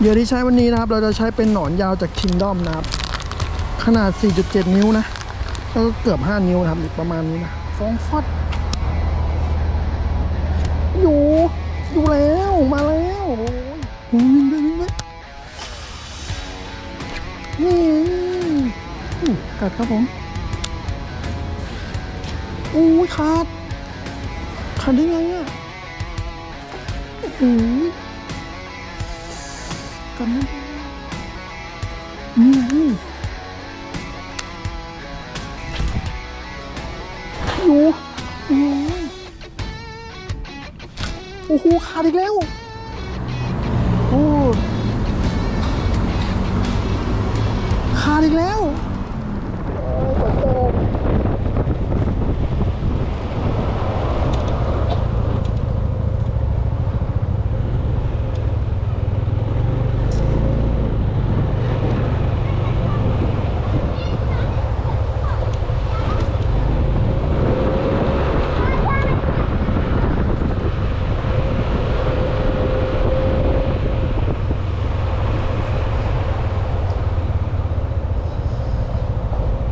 เหยื่อที่ใช้วันนี้นะครับ เราจะใช้เป็นหนอนยาวจากคิงดอมนะครับ ขนาด 4.7 นิ้วนะก็เกือบ 5 นิ้วนะครับอีกประมาณนี้นะฟองฟอดอยู่อยู่แล้วมาแล้วโอ้ยวิ่งไปวิ่งไปนี่กัดครับผมอู้ยขาดขาดได้ไงอะโอ้โห กันนะนี่ไงอยู่โอ้โหขาดอีกแล้ว โอ้ขาดอีกแล้ว โอ้ยฝนตก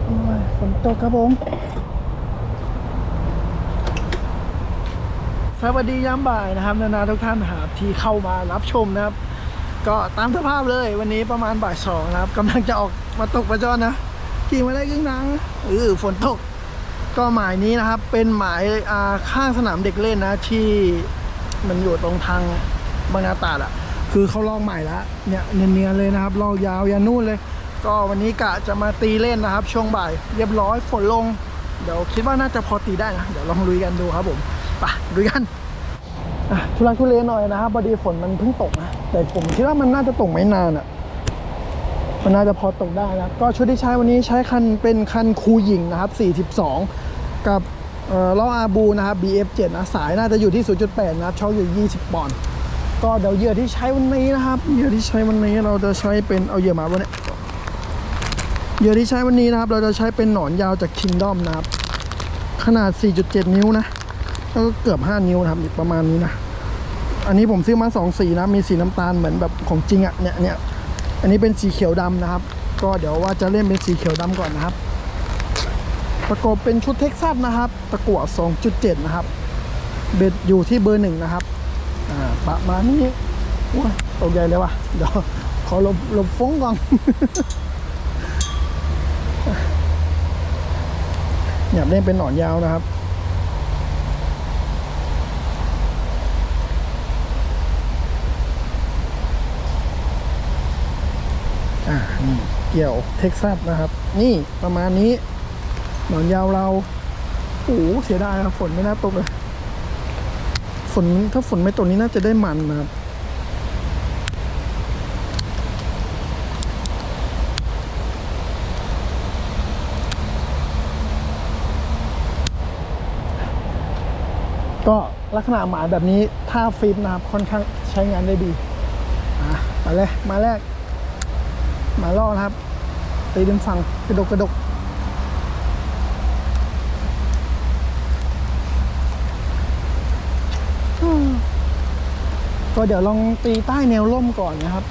โอ้ยฝนตก ครับผม สวัสดียามบ่ายนะครับ นานาทุกท่านครับที่เข้ามารับชมนะครับ ก็ตามสภาพเลยวันนี้ประมาณบ่ายสองนะครับกำลังจะออกมาตกปลาจอนนะขี่มาได้ครึ่งทางเออฝนตก ก็หมายนี้นะครับ เป็นหมายอาข้างสนามเด็กเล่นนะ ที่มันอยู่ตรงทางบางนาตราดอะคือเขาลองใหม่แล้วเนี่ยเนียนๆเลยนะครับลองยาวยันนู่นเลย ก็วันนี้กะจะมาตีเล่นนะครับ ช่วงบ่ายเรียบร้อยฝนลง เดี๋ยวคิดว่าน่าจะพอตีได้นะ เดี๋ยวลองลุยกันดูครับผมไปลุยกันอะทุลักทุเลหน่อยนะครับพอดีฝนมันเพิ่งตกนะแต่ผมคิดว่ามันน่าจะตกไม่นานอะมันน่าจะพอตกได้นะก็ชุดที่ใช้วันนี้ใช้คันเป็นคันคูหญิงนะครับ 42 กับเอ่อล้ออาบูนะครับ BF7 นะสายน่าจะอยู่ที่ 0.8 นะครับช่องอยู่ 20 ปอนด์ก็เดี๋ยวเหยื่อที่ใช้วันนี้นะครับเหยื่อที่ใช้วันนี้เราจะใช้เป็นเอาเหยื่อมาวันนี้ เหยื่อที่ใช้วันนี้นะครับ เราจะใช้เป็นหนอนยาวจากคิงด้อมนะครับ ขนาด 4.7 นิ้วนะแล้วก็เกือบ 5 นิ้วนะครับประมาณนี้นะ อันนี้ผมซื้อมา2สีนะ มีสีน้ำตาลเหมือนแบบของจริงอะ่ะเนี่ยเนี่ยอันนี้เป็นสีเขียวดำนะครับ ก็เดี๋ยวว่าจะเล่นเป็นสีเขียวดำก่อนนะครับ ประกอบเป็นชุดเท็กซัสนะครับ ตะกั่ว2.7 นะครับ เบ็ดอยู่ที่เบอร์หนึ่งนะครับอ่าประมาณนี้ว้าตกใหญ่เลยว่ะเดี๋ยวขอหลบหลบฟงก่อน อยากเล่นเป็นหนอนยาวนะครับ อ่านี่เกี่ยวเท็กซัสนะครับ นี่ประมาณนี้ หนอนยาวเราโอ้โหเสียดายครับฝนไม่น่าตกเลย ฝนถ้าฝนไม่ตกนี้น่าจะได้มันนะครับ ก็ลักษณะหมายแบบนี้ถ้าฟิตนะครับค่อนข้างใช้งานได้ดีมาเลยมาแรก มาล่อนะครับ ตีดิมฝั่งกระดกกระดกก็เดี๋ยวลองตีใต้แนวร่มก่อนนะครับ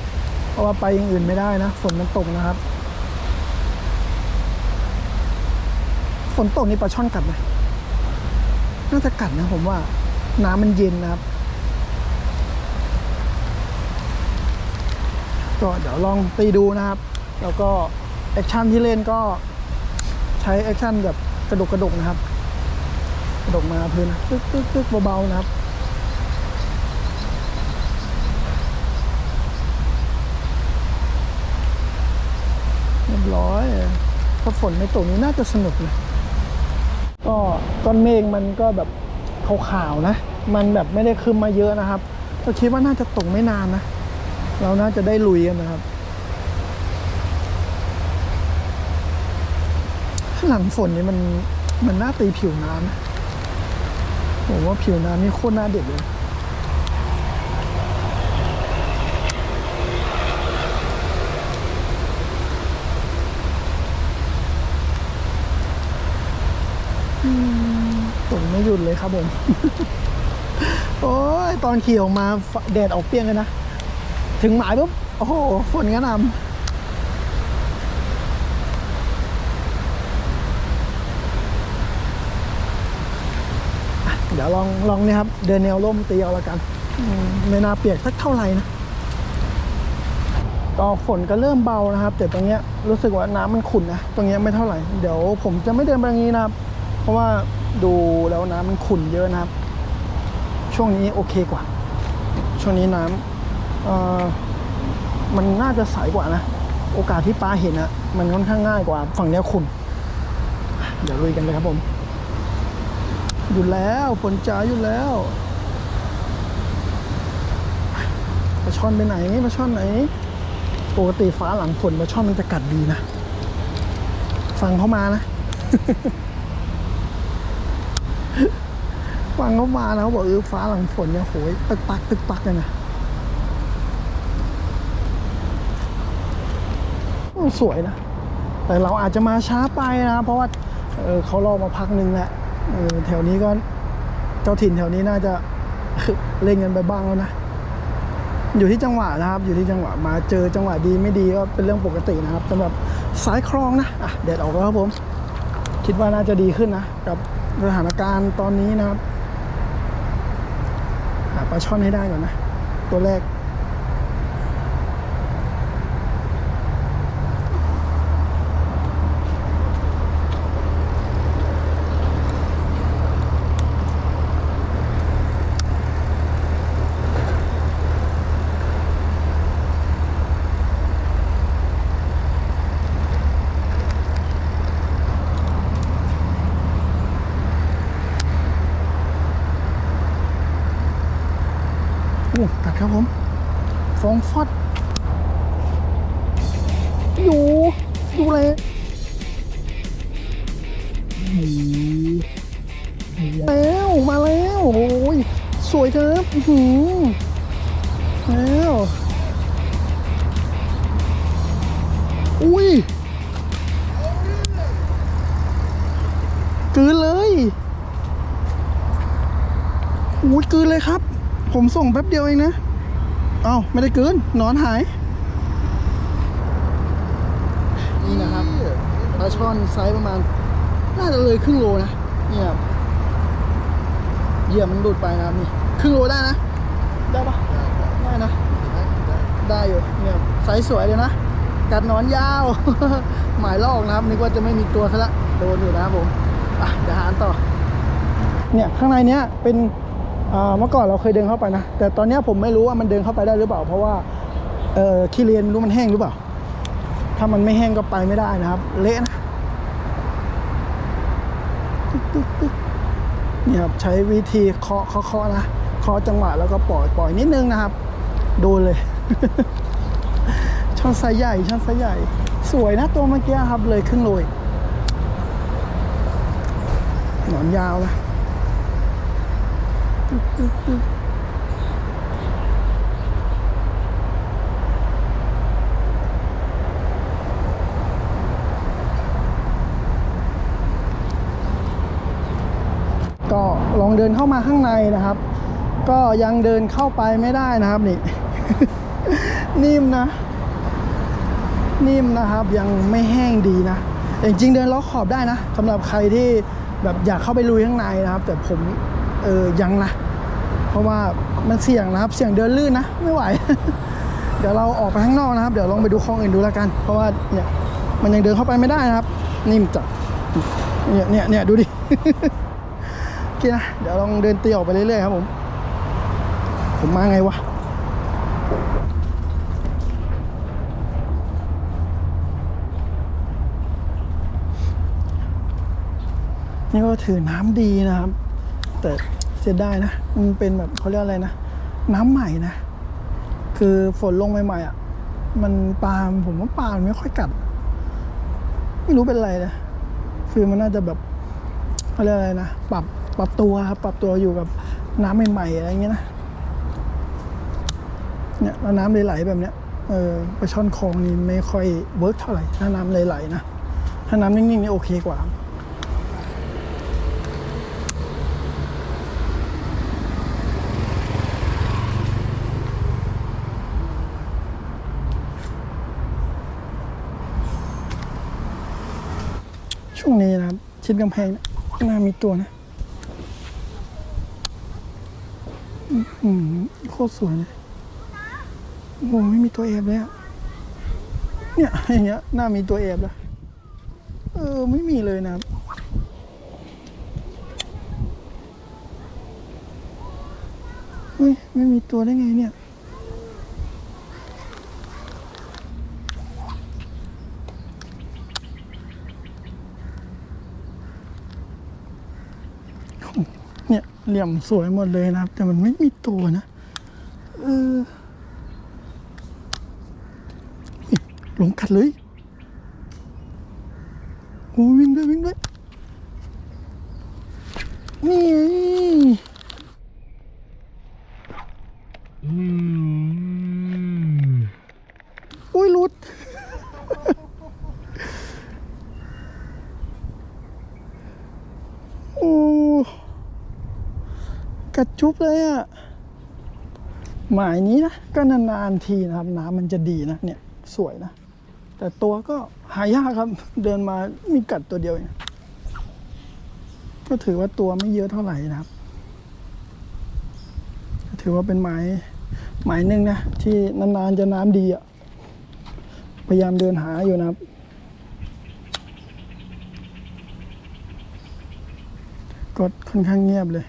เพราะว่าไปอย่างอื่นไม่ได้นะ ฝนมันตกนะครับ ฝนตกนี่ปลาช่อนกัดไหม น่าจะกัดนะผมว่า น้ำมันเย็นนะครับ ก็เดี๋ยวลองตีดูนะครับ แล้วก็แอคชั่นที่เล่นก็ใช้แอคชั่นแบบกระดกกระดกนะครับ กระดกมาพื้นตึ๊กตึ๊กตึ๊กเบาๆนะครับเรียบร้อยถ้าฝนไม่ตกนี้น่าจะสนุกนะ ก็ก้อนเมฆมันก็แบบขาวๆนะ มันแบบไม่ได้ขึ้นมาเยอะนะครับ ก็คิดว่าน่าจะตกไม่นานนะ เราน่าจะได้ลุยกันนะครับหลังฝนนี่มันมันน่าตีผิวน้ำผมว่าผิวน้ำนี่โคตรน่าเด็ดเลย ฝนไม่หยุ ดเลยครับผม โอ้ยตอนขี่ออกมาแดดออกเปรี้ยงเลยนะ ถึงหมายปุ๊บ โอ้โห ฝนกระหนำอะเดี๋ยวลองลองเนี่ยครับ เดินแนวร่มตีเอาละกันมไม่น่าเปียกสักเท่าไหร่นะก็ฝนก็เริ่มเบานะครับ แต่ตรงเนี้ยรู้สึกว่าน้ำมันขุ่นนะตรงเนี้ยไม่เท่าไหร่ เดี๋ยวผมจะไม่เดินไปตรงนี้นะครับ เพราะว่า ดูแล้วน้ำมันขุ่นเยอะนะครับ ช่วงนี้โอเคกว่า ช่วงนี้น้ำมันน่าจะใสกว่านะ โอกาสที่ปลาเห็นอะมันค่อนข้างง่ายกว่าฝั่งนี้ขุ่นเดี๋ยวลุยกันเลยครับผม อยู่แล้วฝนจ๋าอยู่แล้วปลาช่อนไปไหนปลาช่อนไหน ปกติฟ้าหลังฝนปลาช่อนมันจะกัดดีนะ ฟังเขามานะ ฟังเขามานะเขาบอกเออฟ้าหลังฝนเนี่ยโหยตึกปักตึกปักเลยนะสวยนะ แต่เราอาจจะมาช้าไปนะ เพราะว่าเออเขารอมาพักหนึ่งแหละเออแถวนี้ก็เจ้าถิ่นแถวนี้น่าจะเล่นกันไปบ้างแล้วนะ อยู่ที่จังหวะนะครับ อยู่ที่จังหวะมาเจอจังหวะดีไม่ดีก็เป็นเรื่องปกตินะครับสำหรับสายคลองนะอะเด็ดออกแล้วครับผม คิดว่าน่าจะดีขึ้นนะกับสถานการณ์ตอนนี้นะครับ ช่อนให้ได้ก่อนนะ ตัวแรก อ้ตัดครับผมฟองฟอดอยู่ดูเลยแล้วมาแล้วโอ้ยสวยครับหือแล้ว ส่งแป๊บเดียวเองนะ เอาไม่ได้เกินนอนหาย นี่นะครับปลาช่อนไซส์ประมาณ น่าจะเลยครึ่งโลนะเนี่ยครับเหยื่อมันหลุดไปนะครับนี่ครึ่งโลได้นะ ได้ปะได้นะ ได้อยู่เนี่ยไซส์สวยเลยนะ กัดนอนยาว หมายลอกนะครับ นึกว่าจะไม่มีตัวซะละโดนอยู่นะครับผมอะเดี๋ยวหาอันต่อ เนี่ยข้างในเนี้ยเป็น เมื่อก่อนเราเคยเดินเข้าไปนะ แต่ตอนนี้ผมไม่รู้ว่ามันเดินเข้าไปได้หรือเปล่า เพราะว่าเออขี้เรียนรู้มันแห้งหรือเปล่า ถ้ามันไม่แห้งก็ไปไม่ได้นะครับ เละนะเนี่ยครับใช้วิธีเคาะเคาะนะเคาะจังหวะแล้วก็ปล่อยปล่อยนิดนึงนะครับ โดนเลย ช่อนไซส์ใหญ่ช่อนไซส์ใหญ่ สวยนะตัวเมื่อกี้ครับเลยครึ่งโลยหนอนยาวนะ ก็ลองเดินเข้ามาข้างในนะครับ ก็ยังเดินเข้าไปไม่ได้นะครับนี่ นิ่มนะ นิ่มนะครับยังไม่แห้งดีนะจริงๆเดินล้อขอบได้นะสำหรับใครที่แบบอยากเข้าไปลุยข้างในนะครับ แต่ผมเออยังนะ เพราะว่ามันเสี่ยงนะครับ เสี่ยงเดินลื่นนะ ไม่ไหว เดี๋ยวเราออกไปข้างนอกนะครับ เดี๋ยวลองไปดูคลองอื่นดูแล้วกัน เพราะว่าเนี่ยมันยังเดินเข้าไปไม่ได้นะครับ นิ่มจัดเนี่ยเนี่ยเนี่ยดูดิโอเคนะเดี๋ยวลองเดินเตีออกไปเรื่อยๆครับผม ผมมาไงวะนี่ก็ถือน้ำดีนะครับ แต่ สียดายนะ มันเป็นแบบเขาเรียกอะไรนะ น้ำใหม่นะ คือฝนลงใหม่ๆอะ มันปลาผมว่าปลามันไม่ค่อยกัด ไม่รู้เป็นอะไรนะ คือมันน่าจะแบบเขาเรียกอะไรนะ ปรับปรับตัวครับ ปรับตัวอยู่กับน้ำใหม่ๆอะไรเงี้ยนะ เนี่ยแล้วน้ำไหลๆแบบเนี้ย เออไปลาช่อนคลองนี่ไม่ค่อยเวิร์กเท่าไหร่ ถ้าน้ำไหลๆนะ ถ้าน้ำนิ่งๆนี่โอเคกว่า ช่วงนี้นะครับ ชิดกำแพงเนี่ยน่ามีตัวนะอื้อหือโคตรสวยเลยโอ้โหไม่มีตัวแอบเลยอะเนี่ยอย่างเงี้ยน่ามีตัวแอบแล้วเออไม่มีเลยนะครับเฮ้ยไม่มีตัวได้ไงเนี่ย เรียเหลี่ยมสวยหมดเลยนะครับ แต่มันไม่มีตัวนะเออหลงกัดเลยโอ้วิ่งด้วยวิ่งด้วยนี่ไง อุ้ยหลุด โอ้ กัดจุ๊บเลยอะหมายนี้นะ ก็นานๆทีนะครับ น้ำมันจะดีนะเนี่ยสวยนะ แต่ตัวก็หายากครับ เดินมามีกัดตัวเดียวเองก็ถือว่าตัวไม่เยอะเท่าไหร่นะครับ ถือว่าเป็นหมายหมายหนึ่งนะ ที่นานๆจะน้ำดีอะพยายามเดินหาอยู่นะครับก็ค่อนข้างเงียบเลย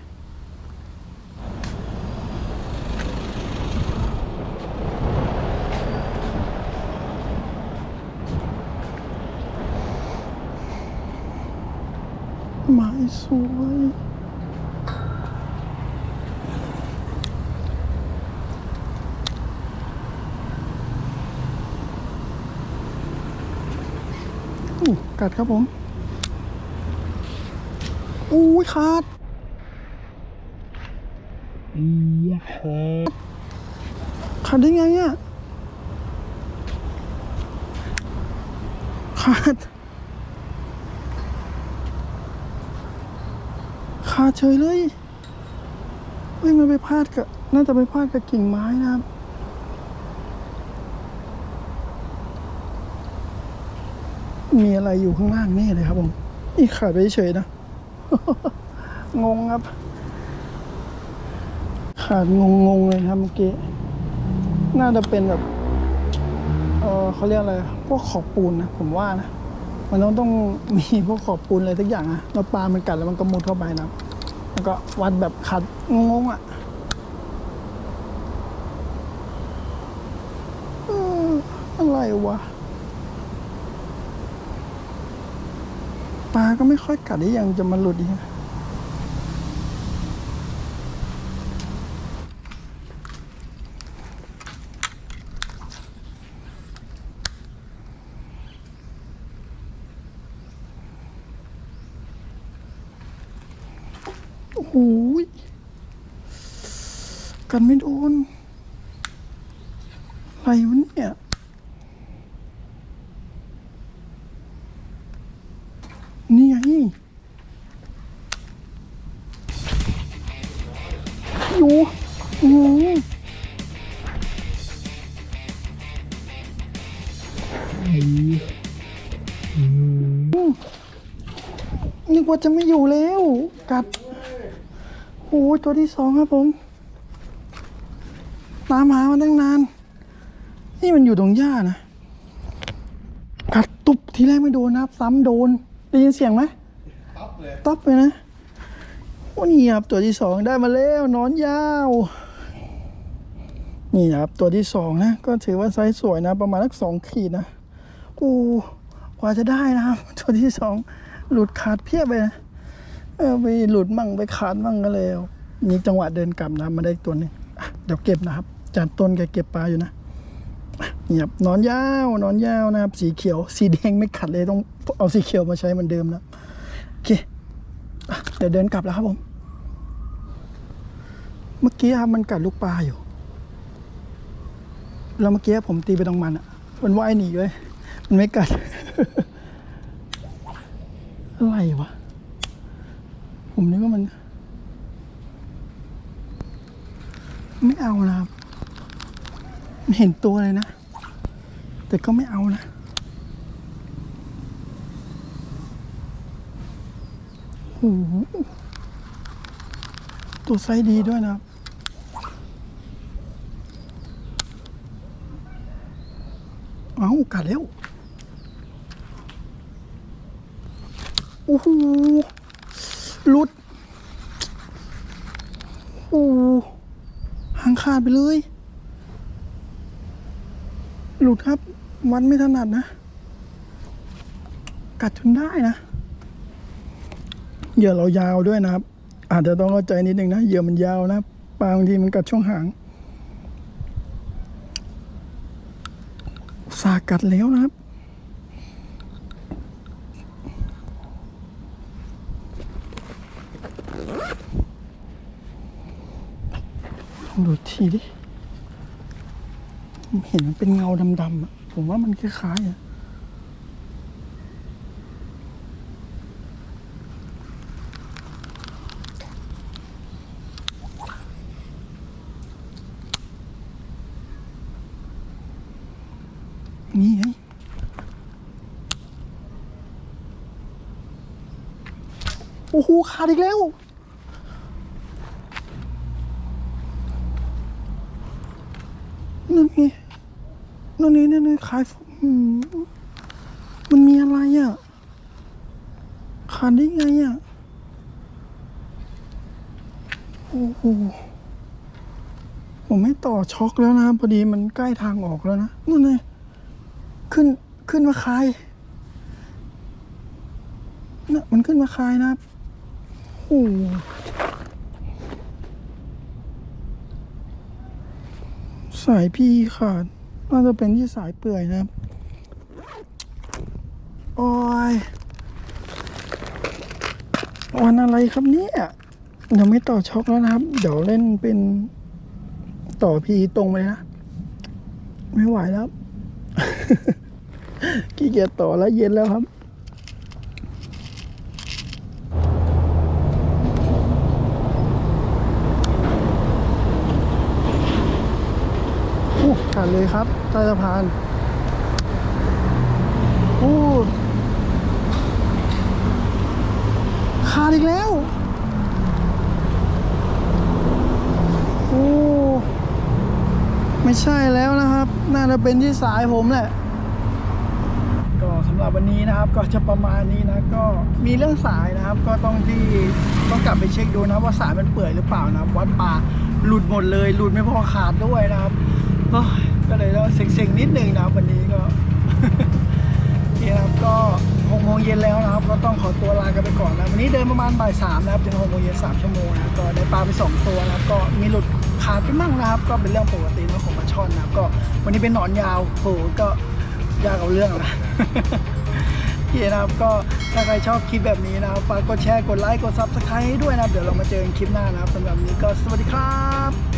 หมายสวยอู้กัดครับผม อู้ยขาดขาดได้ไงอะขาด ขาดเฉยเลยเฮ้ยมันไปพลาดกับน่าจะไปพลาดกับกิ่งไม้นะครับ มีอะไรอยู่ข้างล่างแน่เลยครับผมนี่ขาดไปเฉยนะ งงครับ ขาดงงงๆเลยครับเมื่อกี้ น่าจะเป็นแบบ เออเขาเรียกอะไร พวกขอบปูนนะ ผมว่านะ มันต้องต้องมีพวกขอบปูนอะไรทุกอย่างนะแล้วปลามันกัดแล้วมันก็มุดเข้าไปนะครับ ก็วัดแบบขัดงงๆอะอออะไรวะปลาก็ไม่ค่อยกัดได้ยังจะมาหลุดอีก โอ้โหยกันไม่โดนอะไรวะเนี่ยนี่ไงอยู่โอ้นึกว่าจะไม่อยู่แล้ว กัด โอ้ตัวที่สองครับผมตามหามาตั้งนาน นี่มันอยู่ตรงหญ้านะ กัดตุบทีแรกไม่โดนนะครับ ซ้ำโดนได้ยินเสียงไหมต๊อปเลยต๊อบเลยนะโอ้นี่ครับตัวที่สองได้มาแล้วนอนยาว นี่นะครับตัวที่สองนะ ก็ถือว่าไซส์สวยนะ ประมาณสักสองขีดนะโอ้กว่าจะได้นะครับ ตัวที่สองหลุดขาดเพียบเลยนะ เออไปหลุดมั่งไปขาดมั่งก็เลยมีจังหวะเดินกลับนะมาได้ตัวนึงเดี๋ยวเก็บนะครับจานต้นแกเก็บปลาอยู่นะอะนี่ครับนอนยาวนอนยาวนะครับ สีเขียว สีแดงไม่ขัดเลยต้องเอาสีเขียวมาใช้เหมือนเดิมนะโอเคเดี๋ยวเดินกลับแล้วครับผม เมื่อกี้ครับมันกัดลูกปลาอยู่ แล้วเมื่อกี้ผมตีไปตรงมันอะ มันว่ายหนีเลยมันไม่กัด อะไรวะ ผมนึกว่ามัน ไม่เอานะครับเห็นตัวเลยนะ แต่ก็ไม่เอานะโอ้โหตัวไซส์ดีด้วยนะครับเอากัดแล้ว โอ้โห ลุดโอ้โหหางขาดไปเลย หลุดครับ มันไม่ถนัดนะ กัดจนได้นะเหยื่อเรายาวด้วยนะครับ อาจจะต้องเข้าใจนิดนึงนะเหยื่อมันยาวนะปลาบางทีมันกัดช่วงหางสากัดแล้วนะครับ ลอง ดูทีดิผมเห็นมันเป็นเงาดำๆอะผมว่ามันคล้ายๆอะนี่ไงโอ้โหขาดอีกแล้ว นั่นไง นั่นนี่นั่นนี่ขายมมันมีอะไรอะ ขาดได้ไงอะ โอ้โห ผมไม่ต่อช็อกแล้วนะ พอดีมันใกล้ทางออกแล้วนะนั่นไงขึ้นขึ้นมาคายน่ะมันขึ้นมาคายนะโอ้โหสายพี่ขาด น่าจะเป็นที่สายเปื่อยนะครับโอ้ยวันอะไรครับเนี่ยยังไม่ต่อช็อกแล้วนะครับ เดี๋ยวเล่นเป็นต่อพีตรงไปนะ ไม่ไหวแล้วขี้เกียจต่อแล้วเย็นแล้วครับโอ้ขาดเลยครับ ใต้สะพานโอ้ขาดอีกแล้ว โอ้ ไม่ใช่แล้วนะครับ น่าจะเป็นที่สายผมแหละ ก็สำหรับวันนี้นะครับ ก็จะประมาณนี้นะ ก็มีเรื่องสายนะครับ ก็ต้องที่ต้องกลับไปเช็คดูนะว่าสายมันเปื่อยหรือเปล่านะครับวัดปลาหลุดหมดเลย หลุดไม่พอขาดด้วยนะครับ ก็เลยต้องเซ็งๆนิดนึงนะครับวันนี้ก็โอเคนะครับก็หกโมงเย็นแล้วนะครับ ก็ต้องขอตัวลากันไปก่อนนะวันนี้เดินประมาณบ่ายสามนะครับถึงหกโมงเย็นสามชั่วโมงนะก็ได้ปลาไปสองตัวนะครับก็มีหลุดขาดไปมั่งนะครับ ก็เป็นเรื่องปกตินะของปลาช่อนนะครับก็วันนี้เป็นหนอนยาวโหก็ยากเอาเรื่องนะโอเคนะครับก็ถ้าใครชอบคลิปแบบนี้นะครับฝากกดแชร์กดไลค์กดซับสไครต์ด้วยนะครับ เดี๋ยวเรามาเจอกันคลิปหน้านะครับสำหรับวันนี้ก็สวัสดีครับ